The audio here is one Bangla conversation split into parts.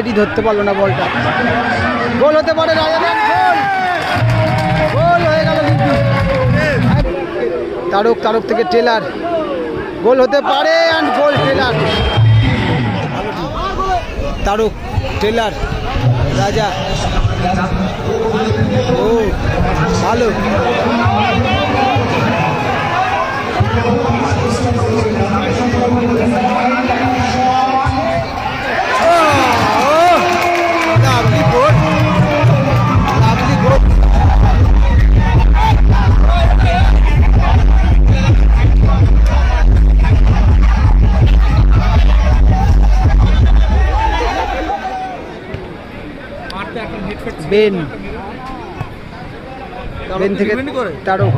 এটি ধরতে পারল না বলটা। গোল হতে পারে তারক তারক থেকে টেলার। গোল হতে পারে অ্যান্ড গোল টেলার। তারক টেলার রাজা। ও ভালো। বেন। বেন থেকে তারক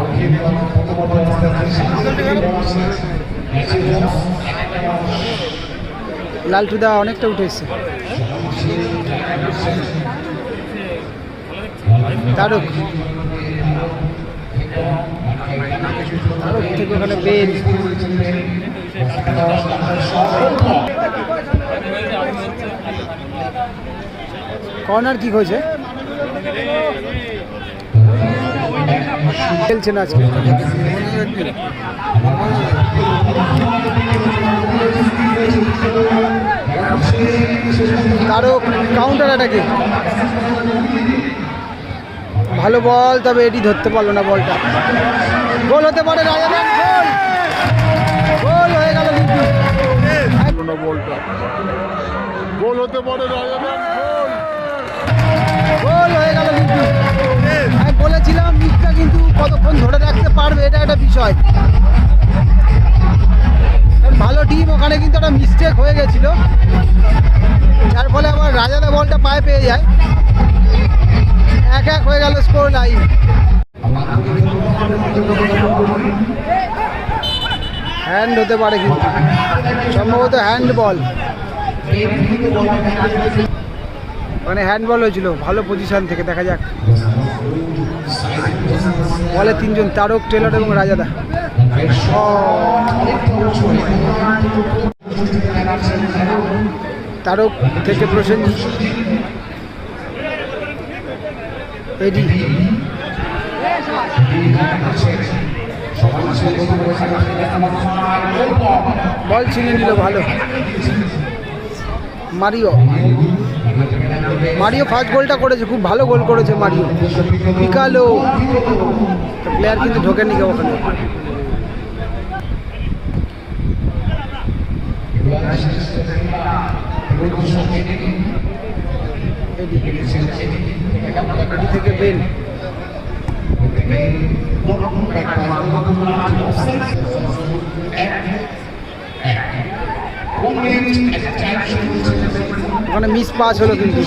লালটুদা অনেকটা উঠে এসছে তারক। তারক থেকে ওখানে বেন। কর্নার কি হয়েছে? খেলছে না আজকে তারক কাউন্টার অ্যাটাকে ভালো বল, তবে এটি ধরতে পারল না বলটা। গোল হতে পারে রাজাদান গোল! গোল হয়ে গেল কিন্তু। বলটা। গোল হতে পারে রাজাদান গোল হয়ে গেল কিন্তু আমি বলেছিলাম মিটটা কিন্তু কতক্ষণ ধরে রাখতে পারবে, এটা একটা বিষয়। ভালো টিম ওখানে কিন্তু একটা মিস্টেক হয়ে গেছিল। যার ফলে আবার রাজাদা বলটা পায়ে পেয়ে যায়। এক এক হয়ে গেল স্কোর লাইন হ্যান্ড হতে পারে কিন্তু। সম্ভবত হ্যান্ড বল মানে হ্যান্ডবল হয়েছিল, ভালো পজিশন থেকে, দেখা যাক। বলে তিনজন, তারক, টেলর এবং রাজাদা। তারক থেকে প্রসেনজিৎ। এডি। বল ছিনিয়ে নিল ভালো। মারিও। মারিও ফার্স্ট গোলটা করেছে, খুব ভালো গোল করেছে মারিও। পিকালো। প্লেয়ার কিন্তু ঢোকেনি কেউ ওখানে। থেকে ওখানে মিস পাস হলো কিন্তু।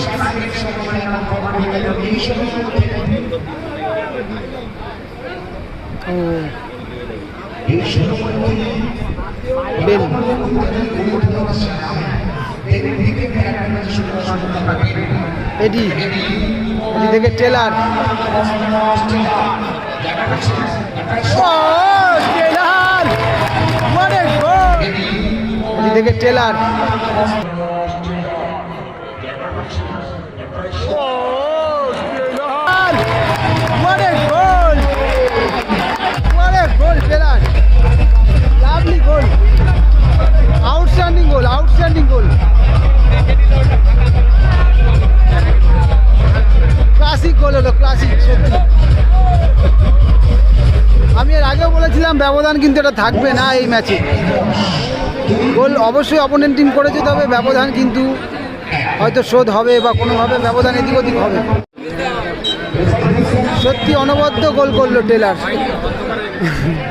ও। বেন। এডি। এডি থেকে টেলার। টেলার! মানে থেকে টেলার। কিন্তু এটা থাকবে না এই ম্যাচে। গোল অবশ্যই অপোনেন্ট টিম করেছে, তবে ব্যবধান কিন্তু হয়তো শোধ হবে বা কোনোভাবে ব্যবধান এদিক ওদিক হবে। সত্যি অনবদ্য গোল করল টেলার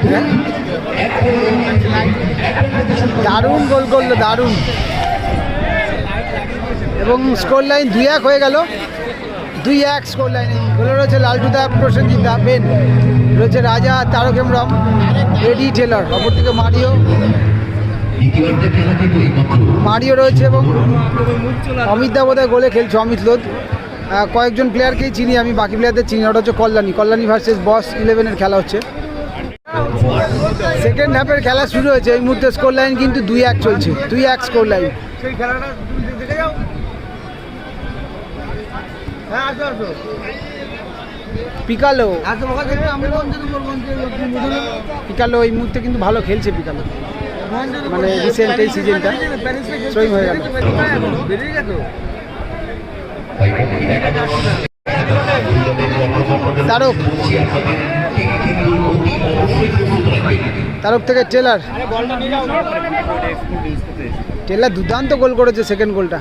হ্যাঁ? দারুণ গোল করল, দারুণ। এবং স্কোর লাইন দুই এক হয়ে গেল। দুই এক স্কোর লাইনে গোলে রয়েছে লালটুদা প্রসেনজিৎ দা বেন রয়েছে রাজা তারক হেমরম রেডি টেলার অপরদিকে মারিও। মারিও রয়েছে এবং অমিত দা বোধহয় গোলে খেলছে অমিত আহ, কয়েকজন প্লেয়ারকেই চিনি আমি বাকি প্লেয়ারদের চিনি ওটা হচ্ছে কল্যাণী। কল্যাণী ভার্সেস বস ইলেভেনের খেলা হচ্ছে। সেকেন্ড হাফের খেলা শুরু হয়েছে। এই মুহূর্তে স্কোর লাইন কিন্তু দুই এক চলছে। দুই এক স্কোর লাইন পিকালো। পিকালো এই মুহূর্তে কিন্তু ভালো খেলছে পিকালো। মানে রিসেন্ট এই সিজনটা সই হয়ে গেল। তারক। তারক থেকে টেলার। টেলার দুর্দান্ত গোল করেছে সেকেন্ড গোলটা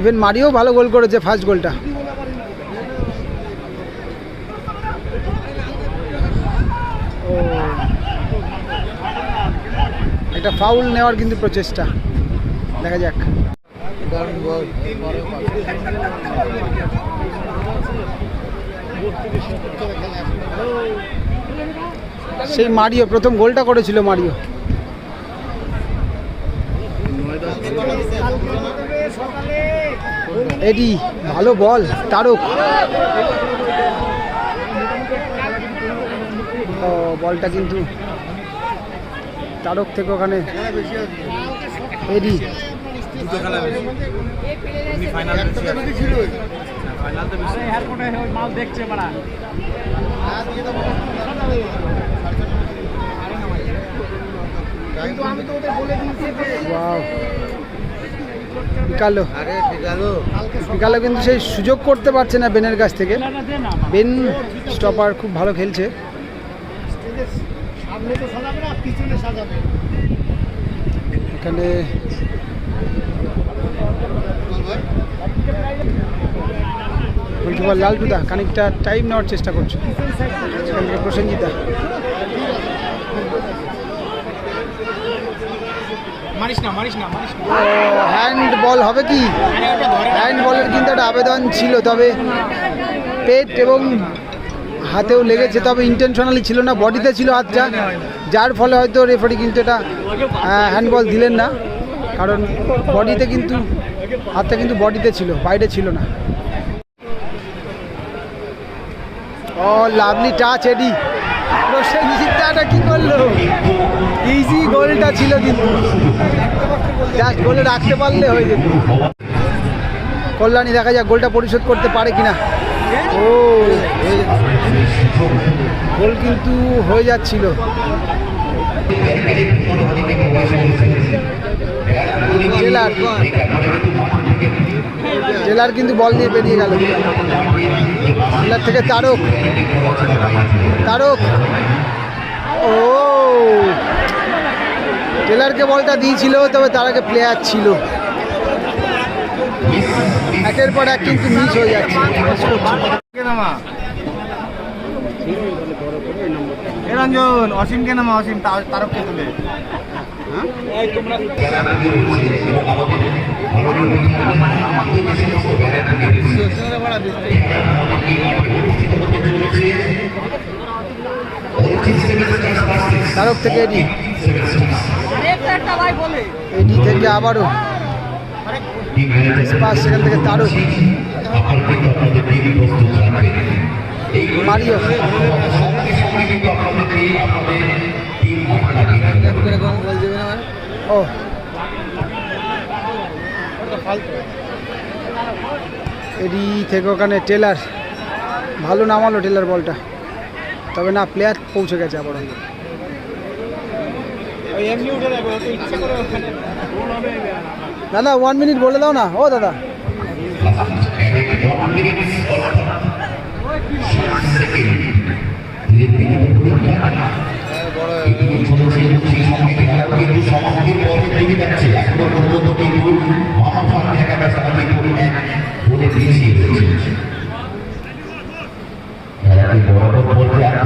ইভেন মারিও ভালো গোল করেছে ফার্স্ট গোলটা একটা ফাউল নেওয়ার কিন্তু প্রচেষ্টা। দেখা যাক। সেই মারিও, প্রথম গোলটা করেছিল মারিও। এডি, ভালো বল, তারক। বলটা কিন্তু তারক থেকে ওখানে এডি। কিন্তু সেই সুযোগ করতে পারছে না বেনের কাছ থেকে। বেন স্টপার খুব ভালো খেলছে। এখানে গোলকিপার লালটুদা খানিকটা টাইম নেওয়ার চেষ্টা করছে। প্রসেনজিতা হ্যান্ড বল হবে কি? হ্যান্ড বলের কিন্তু একটা আবেদন ছিল তবে পেট এবং হাতেও লেগেছে, তবে ইন্টেনশনালি ছিল না, বডিতে ছিল হাতটা। যার ফলে হয়তো রেফারি কিন্তু এটা হ্যান্ডবল দিলেন না। কারণ বডিতে কিন্তু, হাতটা কিন্তু বডিতে ছিল, বাইরে ছিল না। ও লাভলি টাচ এডি প্রসেনজিৎটা কি করল? ইজি গোলটা ছিল কিন্তু। জাস্ট গোলে রাখতে পারলে হয়ে যেত। কল্যাণী, দেখা যাক গোলটা পরিশোধ করতে পারে কিনা। ও, গোল কিন্তু হয়ে যাচ্ছিল। জেলার জেলার কিন্তু বল নিয়ে বেরিয়ে গেল। জেলার থেকে তারক। তারক। ও টেলারকে বলটা দিয়েছিল, তবে তার আগে প্লেয়ার ছিল। একের পর এক কিন্তু মিস হয়ে যাচ্ছে। miss করছে। রঞ্জন অসীমকে নামা? অসীম তার- তারককে তুলে? তারক থেকে এডি। এডি থেকে আবারও। পাস সেখান থেকে তারক মারিও। ও। এডি থেকে ওখানে টেলার। ভালো নামালো টেলার বলটা। তবে না প্লেয়ার পৌঁছে গেছে আবার এমনি উঠে যাবে ইচ্ছে করে ওখানে। দাদা ওয়ান মিনিট বলে দাও না ও দাদা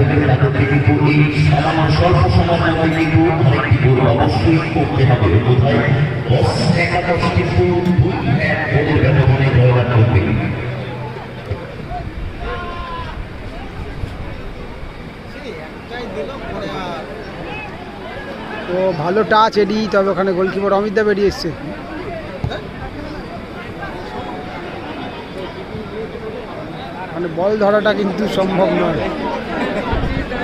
বলতে তাদেরকে কিন্তু এই সামান্য স্বল্প সময়ের মধ্যে কিন্তু আরেকটি গোল অবশ্যই করতে হবে। কোথায় দশ একাদশ কিন্তু গোলের ব্যবধানে জয়লাভ করবে। ও ভালো টাচ এডি তবে ওখানে গোলকিপার অমিত দা বেরিয়ে এসছে। মানে বল ধরাটা কিন্তু সম্ভব নয়।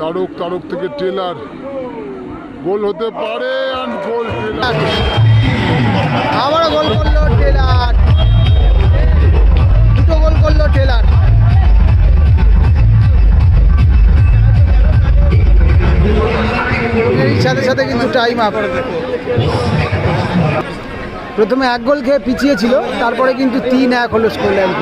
তারক তারক থেকে টেলার। গোল হতে পারে গোল টেলার। আবারও গোল করল টেলার। দুটো গোল করল টেলার। সাথে সাথে কিন্তু টাইম আপ প্রথমে এক গোল খেয়ে পিছিয়ে ছিল, তারপরে কিন্তু তিন এক হলো স্কোর লাইন